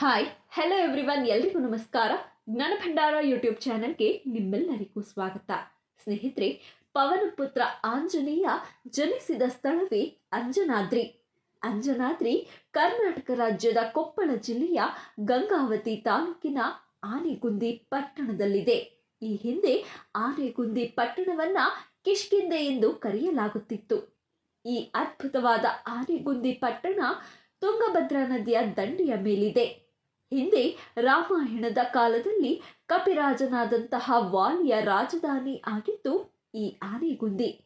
Hi hello everyone ಎಲ್ರಿಗೂ ನಮಸ್ಕಾರ. ಜ್ಞಾನ ಭಂಡಾರ ಯೂಟ್ಯೂಬ್ ಚಾನೆಲ್ಗೆ ನಿಮ್ಮೆಲ್ಲರಿಗೂ ಸ್ವಾಗತ. ಸ್ನೇಹಿತರೆ ಪವನಪುತ್ರ ಆಂಜನೇಯ ಜನಿಸಿದ ಸ್ಥಳವೇ ಅಂಜನಾದ್ರಿ. ಅಂಜನಾದ್ರಿ ಕರ್ನಾಟಕ ರಾಜ್ಯದ ಕೊಪ್ಪಳ ಜಿಲ್ಲೆಯ ಗಂಗಾವತಿ ತಾಲೂಕಿನ ಆನೆಗುಂದಿ ಪಟ್ಟಣದಲ್ಲಿದೆ. ಈ ಹಿಂದೆ ಆನೆಗುಂದಿ ಪಟ್ಟಣವನ್ನ ಕಿಷ್ಕಿಂದೆ ಎಂದು ಕರೆಯಲಾಗುತ್ತಿತ್ತು. ಈ ಅದ್ಭುತವಾದ ಆನೆಗುಂದಿ ಪಟ್ಟಣ ತುಂಗಭದ್ರಾ ನದಿಯ ದಂಡೆಯ ಮೇಲಿದೆ. ಹಿಂದೆ ರಾಮಾಯಣದ ಕಾಲದಲ್ಲಿ ಕಪಿರಾಜನಾದಂತಹ ವಾಲಿಯ ರಾಜಧಾನಿ ಆಗಿತ್ತು ಈ ಆನೆಗುಂದಿ.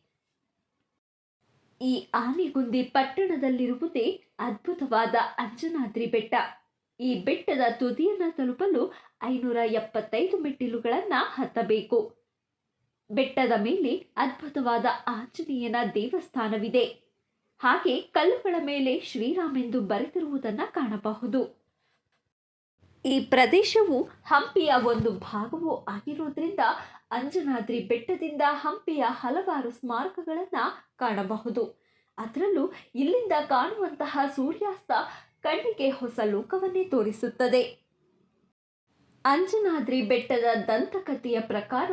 ಈ ಆನೆಗುಂದಿ ಪಟ್ಟಣದಲ್ಲಿರುವುದೇ ಅದ್ಭುತವಾದ ಅಂಜನಾದ್ರಿ ಬೆಟ್ಟ. ಈ ಬೆಟ್ಟದ ತುದಿಯನ್ನು ತಲುಪಲು ಐನೂರ ಎಪ್ಪತ್ತೈದು ಮೆಟ್ಟಿಲುಗಳನ್ನು ಹತ್ತಬೇಕು. ಬೆಟ್ಟದ ಮೇಲೆ ಅದ್ಭುತವಾದ ಆಂಜನೇಯನ ದೇವಸ್ಥಾನವಿದೆ. ಹಾಗೆ ಕಲ್ಲುಗಳ ಮೇಲೆ ಶ್ರೀರಾಮೆಂದು ಬರೆದಿರುವುದನ್ನು ಕಾಣಬಹುದು. ಈ ಪ್ರದೇಶವು ಹಂಪಿಯ ಒಂದು ಭಾಗವೂ ಆಗಿರುವುದರಿಂದ ಅಂಜನಾದ್ರಿ ಬೆಟ್ಟದಿಂದ ಹಂಪಿಯ ಹಲವಾರು ಸ್ಮಾರಕಗಳನ್ನು ಕಾಣಬಹುದು. ಅದರಲ್ಲೂ ಇಲ್ಲಿಂದ ಕಾಣುವಂತಹ ಸೂರ್ಯಾಸ್ತ ಕಣ್ಣಿಗೆ ಹೊಸ ಲೋಕವನ್ನೇ ತೋರಿಸುತ್ತದೆ. ಅಂಜನಾದ್ರಿ ಬೆಟ್ಟದ ದಂತಕಥೆಯ ಪ್ರಕಾರ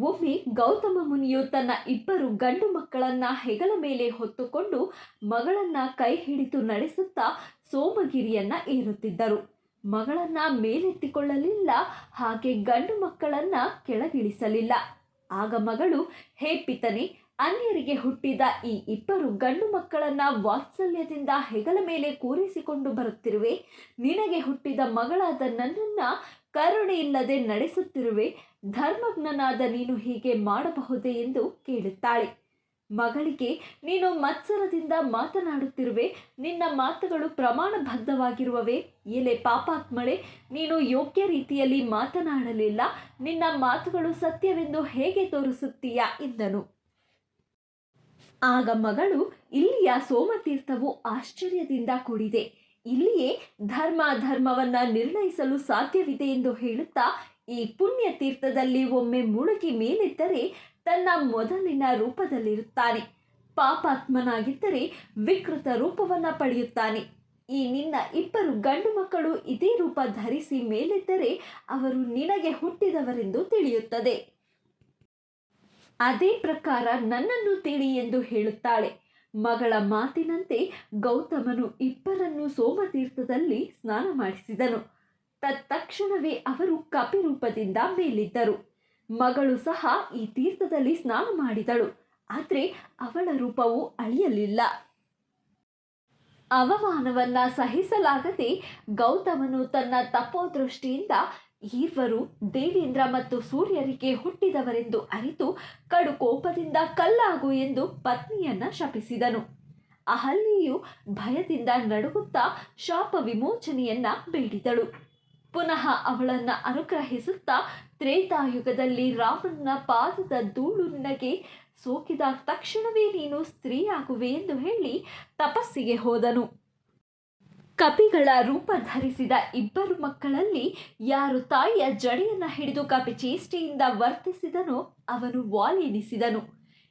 ಒಮ್ಮೆ ಗೌತಮ ಮುನಿಯು ತನ್ನ ಇಬ್ಬರು ಗಂಡು ಮಕ್ಕಳನ್ನ ಹೆಗಲ ಮೇಲೆ ಹೊತ್ತುಕೊಂಡು ಮಗಳನ್ನ ಕೈ ಹಿಡಿದು ನಡೆಸುತ್ತಾ ಸೋಮಗಿರಿಯನ್ನ ಏರುತ್ತಿದ್ದರು. ಮಗಳನ್ನ ಮೇಲೆತ್ತಿಕೊಳ್ಳಲಿಲ್ಲ, ಹಾಗೆ ಗಂಡು ಮಕ್ಕಳನ್ನ ಕೆಳಗಿಳಿಸಲಿಲ್ಲ. ಆಗ ಮಗಳು, ಹೇ ಪಿತನೆ, ಅನ್ಯರಿಗೆ ಹುಟ್ಟಿದ ಈ ಇಬ್ಬರು ಗಂಡು ಮಕ್ಕಳನ್ನ ವಾತ್ಸಲ್ಯದಿಂದ ಹೆಗಲ ಮೇಲೆ ಕೂರಿಸಿಕೊಂಡು ಬರುತ್ತಿರುವೆ. ನಿನಗೆ ಹುಟ್ಟಿದ ಮಗಳಾದ ನನ್ನನ್ನು ಕರುಣೆ ಇಲ್ಲದೆ ನಡೆಸುತ್ತಿರುವೆ. ಧರ್ಮಜ್ಞನಾದ ನೀನು ಹೀಗೆ ಮಾಡಬಹುದೇ ಎಂದು ಕೇಳುತ್ತಾಳೆ. ಮಗಳಿಗೆ, ನೀನು ಮತ್ಸರದಿಂದ ಮಾತನಾಡುತ್ತಿರುವೆ, ನಿನ್ನ ಮಾತುಗಳು ಪ್ರಮಾಣಬದ್ಧವಾಗಿರುವವೆ? ಎಲೆ ಪಾಪಾತ್ಮಳೆ, ನೀನು ಯೋಗ್ಯ ರೀತಿಯಲ್ಲಿ ಮಾತನಾಡಲಿಲ್ಲ, ನಿನ್ನ ಮಾತುಗಳು ಸತ್ಯವೆಂದು ಹೇಗೆ ತೋರಿಸುತ್ತೀಯಾ? ಎಂದನು. ಆಗ ಮಗಳು, ಇಲ್ಲಿಯ ಸೋಮತೀರ್ಥವು ಆಶ್ಚರ್ಯದಿಂದ ಕೂಡಿದೆ. ಇಲ್ಲಿಯೇ ಧರ್ಮ ಧರ್ಮವನ್ನ ನಿರ್ಣಯಿಸಲು ಸಾಧ್ಯವಿದೆ ಎಂದು ಹೇಳುತ್ತಾ, ಈ ಪುಣ್ಯ ತೀರ್ಥದಲ್ಲಿ ಒಮ್ಮೆ ಮುಳುಗಿ ಮೇಲೆದ್ದರೆ ತನ್ನ ಮೊದಲಿನ ರೂಪದಲ್ಲಿರುತ್ತಾನೆ. ಪಾಪಾತ್ಮನಾಗಿದ್ದರೆ ವಿಕೃತ ರೂಪವನ್ನ ಪಡೆಯುತ್ತಾನೆ. ಈ ನಿನ್ನ ಇಬ್ಬರು ಗಂಡು ಮಕ್ಕಳು ಇದೇ ರೂಪ ಧರಿಸಿ ಮೇಲಿದ್ದರೆ ಅವರು ನಿನಗೆ ಹುಟ್ಟಿದವರೆಂದು ತಿಳಿಯುತ್ತದೆ. ಅದೇ ಪ್ರಕಾರ ನನ್ನನ್ನು ತಿಳಿ ಎಂದು ಹೇಳುತ್ತಾಳೆ. ಮಗಳ ಮಾತಿನಂತೆ ಗೌತಮನು ಇಬ್ಬರನ್ನು ಸೋಮತೀರ್ಥದಲ್ಲಿ ಸ್ನಾನ ಮಾಡಿಸಿದನು. ತತ್ಕ್ಷಣವೇ ಅವರು ಕಪಿರೂಪದಿಂದ ಮೇಲಿದ್ದರು. ಮಗಳು ಸಹ ಈ ತೀರ್ಥದಲ್ಲಿ ಸ್ನಾನ ಮಾಡಿದಳು. ಆದರೆ ಅವಳ ರೂಪವು ಅಳಿಯಲಿಲ್ಲ. ಅವಮಾನವನ್ನ ಸಹಿಸಲಾಗದೆ ಗೌತಮನು ತನ್ನ ತಪೋದೃಷ್ಟಿಯಿಂದ ಈರ್ವರು ದೇವೇಂದ್ರ ಮತ್ತು ಸೂರ್ಯರಿಗೆ ಹುಟ್ಟಿದವರೆಂದು ಅರಿತು ಕಡು ಕೋಪದಿಂದ ಕಲ್ಲಾಗು ಎಂದು ಪತ್ನಿಯನ್ನ ಶಪಿಸಿದನು. ಅಹಲ್ಲಿಯು ಭಯದಿಂದ ನಡುಗುತ್ತಾ ಶಾಪ ವಿಮೋಚನೆಯನ್ನ ಬೇಡಿದಳು. ಪುನಃ ಅವಳನ್ನ ಅನುಗ್ರಹಿಸುತ್ತಾ ತ್ರೇತಾಯುಗದಲ್ಲಿ ರಾಮನ ಪಾದದ ಧೂಳು ನಿನಗೆ ಸೋಕಿದ ತಕ್ಷಣವೇ ನೀನು ಸ್ತ್ರೀಯಾಗುವೆ ಎಂದು ಹೇಳಿ ತಪಸ್ಸಿಗೆ ಹೋದನು. ಕಪಿಗಳ ರೂಪ ಧರಿಸಿದ ಇಬ್ಬರು ಮಕ್ಕಳಲ್ಲಿ ಯಾರು ತಾಯಿಯ ಜಡೆಯನ್ನು ಹಿಡಿದು ಕಪಿ ಚೇಷ್ಟೆಯಿಂದ ವರ್ತಿಸಿದನೋ ಅವನು ವಾಲೆನಿಸಿದನು.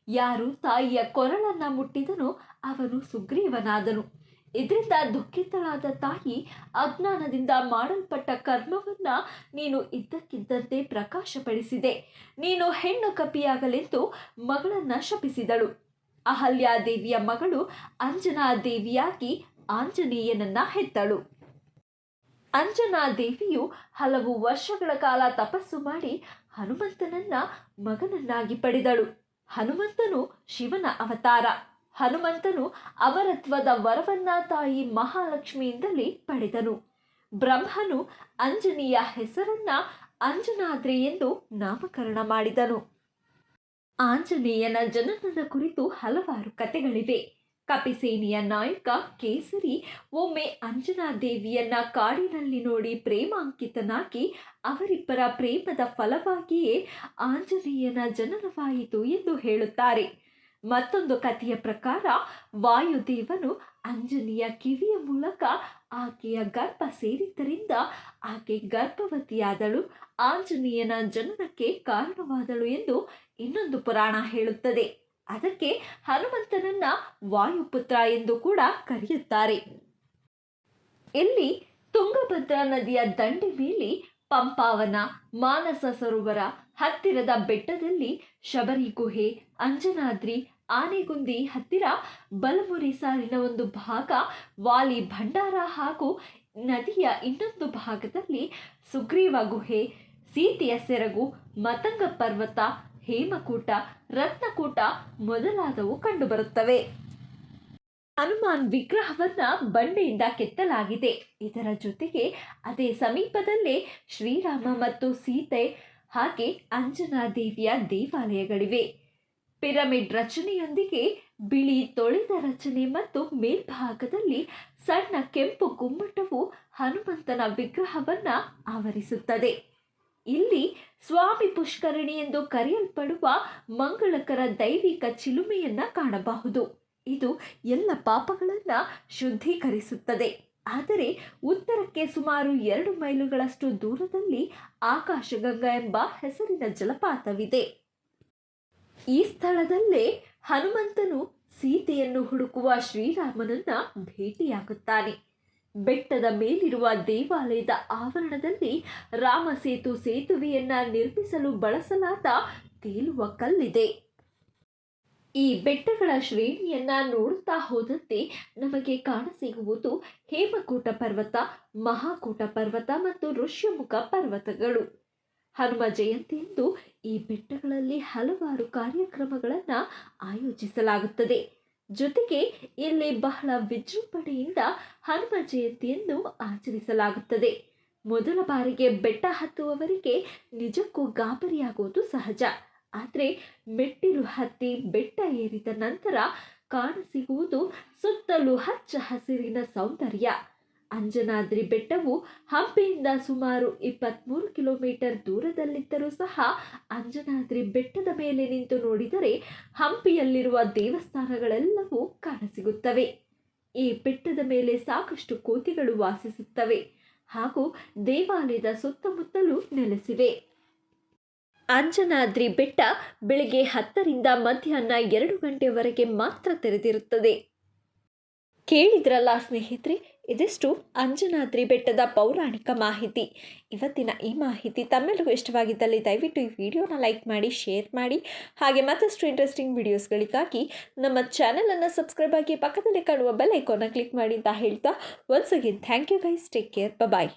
ಯಾರು ತಾಯಿಯ ಕೊರಳನ್ನ ಮುಟ್ಟಿದನೋ ಅವನು ಸುಗ್ರೀವನಾದನು. ಇದರಿಂದ ದುಃಖಿತಳಾದ ತಾಯಿ ಅಜ್ಞಾನದಿಂದ ಮಾಡಲ್ಪಟ್ಟ ಕರ್ಮವನ್ನ ನೀನು ಇದ್ದಕ್ಕಿದ್ದಂತೆ ಪ್ರಕಾಶಪಡಿಸಿದೆ. ನೀನು ಹೆಣ್ಣು ಕಪಿಯಾಗಲೆಂದು ಮಗಳನ್ನ ಶಪಿಸಿದಳು. ಅಹಲ್ಯಾದೇವಿಯ ಮಗಳು ಅಂಜನಾದೇವಿಯಾಗಿ ಆಂಜನೇಯನನ್ನ ಹೆತ್ತಳು. ಅಂಜನಾದೇವಿಯು ಹಲವು ವರ್ಷಗಳ ಕಾಲ ತಪಸ್ಸು ಮಾಡಿ ಹನುಮಂತನನ್ನ ಮಗನನ್ನಾಗಿ ಪಡೆದಳು. ಹನುಮಂತನು ಶಿವನ ಅವತಾರ. ಹನುಮಂತನು ಅವರತ್ವದ ವರವನ್ನ ತಾಯಿ ಮಹಾಲಕ್ಷ್ಮಿಯಿಂದಲೇ ಪಡೆದನು. ಬ್ರಹ್ಮನು ಅಂಜನಿಯ ಹೆಸರನ್ನ ಅಂಜನಾದ್ರಿ ಎಂದು ನಾಮಕರಣ ಮಾಡಿದನು. ಆಂಜನೇಯನ ಜನನದ ಕುರಿತು ಹಲವಾರು ಕಥೆಗಳಿವೆ. ಕಪಿಸೇನಿಯ ನಾಯಕ ಕೇಸರಿ ಒಮ್ಮೆ ಅಂಜನಾದೇವಿಯನ್ನ ಕಾಡಿನಲ್ಲಿ ನೋಡಿ ಪ್ರೇಮಾಂಕಿತನಾಗಿ ಅವರಿಬ್ಬರ ಪ್ರೇಮದ ಫಲವಾಗಿಯೇ ಆಂಜನೇಯನ ಜನನವಾಯಿತು ಎಂದು ಹೇಳುತ್ತಾರೆ. ಮತ್ತೊಂದು ಕಥೆಯ ಪ್ರಕಾರ ವಾಯುದೇವನು ಅಂಜನಿಯ ಕಿವಿಯ ಮೂಲಕ ಆಕೆಯ ಗರ್ಭ ಸೇರಿದ್ದರಿಂದ ಆಕೆ ಗರ್ಭವತಿಯಾದಳು. ಆಂಜನೇಯನ ಜನನಕ್ಕೆ ಕಾರಣವಾದಳು ಎಂದು ಇನ್ನೊಂದು ಪುರಾಣ ಹೇಳುತ್ತದೆ. ಅದಕ್ಕೆ ಹನುಮಂತನನ್ನ ವಾಯುಪುತ್ರ ಎಂದು ಕೂಡ ಕರೆಯುತ್ತಾರೆ. ಇಲ್ಲಿ ತುಂಗಭದ್ರಾ ನದಿಯ ದಂಡೆ ಮೇಲೆ ಪಂಪಾವನ ಮಾನಸ ಸರೋವರ ಹತ್ತಿರದ ಬೆಟ್ಟದಲ್ಲಿ ಶಬರಿ ಗುಹೆ, ಅಂಜನಾದ್ರಿ, ಆನೆಗುಂದಿ ಹತ್ತಿರ ಬಲಮುರಿ ಸಾಲಿನ ಒಂದು ಭಾಗ, ವಾಲಿ ಭಂಡಾರ ಹಾಗೂ ನದಿಯ ಇನ್ನೊಂದು ಭಾಗದಲ್ಲಿ ಸುಗ್ರೀವ ಗುಹೆ, ಸೀತೆಯ ಸೆರಗು, ಮತಂಗ ಪರ್ವತ, ಹೇಮಕೂಟ, ರತ್ನಕೂಟ ಮೊದಲಾದವು ಕಂಡುಬರುತ್ತವೆ. ಹನುಮಾನ್ ವಿಗ್ರಹವನ್ನ ಬಂಡೆಯಿಂದ ಕೆತ್ತಲಾಗಿದೆ. ಇದರ ಜೊತೆಗೆ ಅದೇ ಸಮೀಪದಲ್ಲೇ ಶ್ರೀರಾಮ ಮತ್ತು ಸೀತೆ ಹಾಗೆ ಅಂಜನಾ ದೇವಿಯ ದೇವಾಲಯಗಳಿವೆ. ಪಿರಮಿಡ್ ರಚನೆಯೊಂದಿಗೆ ಬಿಳಿ ತೊಳೆದ ರಚನೆ ಮತ್ತು ಮೇಲ್ಭಾಗದಲ್ಲಿ ಸಣ್ಣ ಕೆಂಪು ಗುಮ್ಮಟವು ಹನುಮಂತನ ವಿಗ್ರಹವನ್ನ ಆವರಿಸುತ್ತದೆ. ಇಲ್ಲಿ ಸ್ವಾಮಿ ಪುಷ್ಕರಣಿ ಎಂದು ಕರೆಯಲ್ಪಡುವ ಮಂಗಳಕರ ದೈವಿಕ ಚಿಲುಮೆಯನ್ನ ಕಾಣಬಹುದು. ಇದು ಎಲ್ಲ ಪಾಪಗಳನ್ನು ಶುದ್ಧೀಕರಿಸುತ್ತದೆ. ಆದರೆ ಉತ್ತರಕ್ಕೆ ಸುಮಾರು ಎರಡು ಮೈಲುಗಳಷ್ಟು ದೂರದಲ್ಲಿ ಆಕಾಶಗಂಗಾ ಎಂಬ ಹೆಸರಿನ ಜಲಪಾತವಿದೆ. ಈ ಸ್ಥಳದಲ್ಲೇ ಹನುಮಂತನು ಸೀತೆಯನ್ನು ಹುಡುಕುವ ಶ್ರೀರಾಮನನ್ನ ಭೇಟಿಯಾಗುತ್ತಾನೆ. ಬೆಟ್ಟದ ಮೇಲಿರುವ ದೇವಾಲಯದ ಆವರಣದಲ್ಲಿ ರಾಮಸೇತು ಸೇತುವೆಯನ್ನ ನಿರ್ಮಿಸಲು ಬಳಸಲಾದ ತೇಲುವ ಕಲ್ಲಿದೆ. ಈ ಬೆಟ್ಟಗಳ ಶ್ರೇಣಿಯನ್ನ ನೋಡುತ್ತಾ ಹೋದಂತೆ ನಮಗೆ ಕಾಣಸಿಗುವುದು ಹೇಮಕೂಟ ಪರ್ವತ, ಮಹಾಕೂಟ ಪರ್ವತ ಮತ್ತು ಋಷ್ಯಮುಖ ಪರ್ವತಗಳು. ಹನುಮ ಜಯಂತಿಯಂದು ಈ ಬೆಟ್ಟಗಳಲ್ಲಿ ಹಲವಾರು ಕಾರ್ಯಕ್ರಮಗಳನ್ನು ಆಯೋಜಿಸಲಾಗುತ್ತದೆ. ಜೊತೆಗೆ ಇಲ್ಲಿ ಬಹಳ ವಿಜೃಂಭಣೆಯಿಂದ ಹನುಮ ಜಯಂತಿಯನ್ನು ಆಚರಿಸಲಾಗುತ್ತದೆ. ಮೊದಲ ಬಾರಿಗೆ ಬೆಟ್ಟ ಹತ್ತುವವರಿಗೆ ನಿಜಕ್ಕೂ ಗಾಬರಿಯಾಗುವುದು ಸಹಜ. ಆದರೆ ಮೆಟ್ಟಿಲು ಹತ್ತಿ ಬೆಟ್ಟ ಏರಿದ ನಂತರ ಕಾಣಸಿಗುವುದು ಸುತ್ತಲೂ ಹಚ್ಚ ಹಸಿರಿನ ಸೌಂದರ್ಯ. ಅಂಜನಾದ್ರಿ ಬೆಟ್ಟವು ಹಂಪಿಯಿಂದ ಸುಮಾರು ಇಪ್ಪತ್ತ್ಮೂರು ಕಿಲೋಮೀಟರ್ ದೂರದಲ್ಲಿದ್ದರೂ ಸಹ ಅಂಜನಾದ್ರಿ ಬೆಟ್ಟದ ಮೇಲೆ ನಿಂತು ನೋಡಿದರೆ ಹಂಪಿಯಲ್ಲಿರುವ ದೇವಸ್ಥಾನಗಳೆಲ್ಲವೂ ಕಾಣಸಿಗುತ್ತವೆ. ಈ ಬೆಟ್ಟದ ಮೇಲೆ ಸಾಕಷ್ಟು ಕೋತಿಗಳು ವಾಸಿಸುತ್ತವೆ ಹಾಗೂ ದೇವಾಲಯದ ಸುತ್ತಮುತ್ತಲೂ ನೆಲೆಸಿವೆ. ಅಂಜನಾದ್ರಿ ಬೆಟ್ಟ ಬೆಳಿಗ್ಗೆ ಹತ್ತರಿಂದ ಮಧ್ಯಾಹ್ನ ಎರಡು ಗಂಟೆವರೆಗೆ ಮಾತ್ರ ತೆರೆದಿರುತ್ತದೆ. ಕೇಳಿದ್ರಲ್ಲ ಸ್ನೇಹಿತರೆ, ಇದಿಷ್ಟು ಅಂಜನಾದ್ರಿ ಬೆಟ್ಟದ ಪೌರಾಣಿಕ ಮಾಹಿತಿ. ಇವತ್ತಿನ ಈ ಮಾಹಿತಿ ತಮ್ಮೆಲ್ಲರಿಗೂ ಇಷ್ಟವಾಗಿದ್ದಲ್ಲಿ ದಯವಿಟ್ಟು ಈ ವಿಡಿಯೋನ ಲೈಕ್ ಮಾಡಿ, ಶೇರ್ ಮಾಡಿ, ಹಾಗೆ ಮತ್ತಷ್ಟು ಇಂಟ್ರೆಸ್ಟಿಂಗ್ ವಿಡಿಯೋಸ್ಗಳಿಗಾಗಿ ನಮ್ಮ ಚಾನಲನ್ನು ಸಬ್ಸ್ಕ್ರೈಬ್ ಆಗಿ ಪಕ್ಕದಲ್ಲಿ ಕಾಣುವ ಬೆಲ್ ಐಕೋನ ಕ್ಲಿಕ್ ಮಾಡಿ ಅಂತ ಹೇಳ್ತಾ once again thank you guys take care bye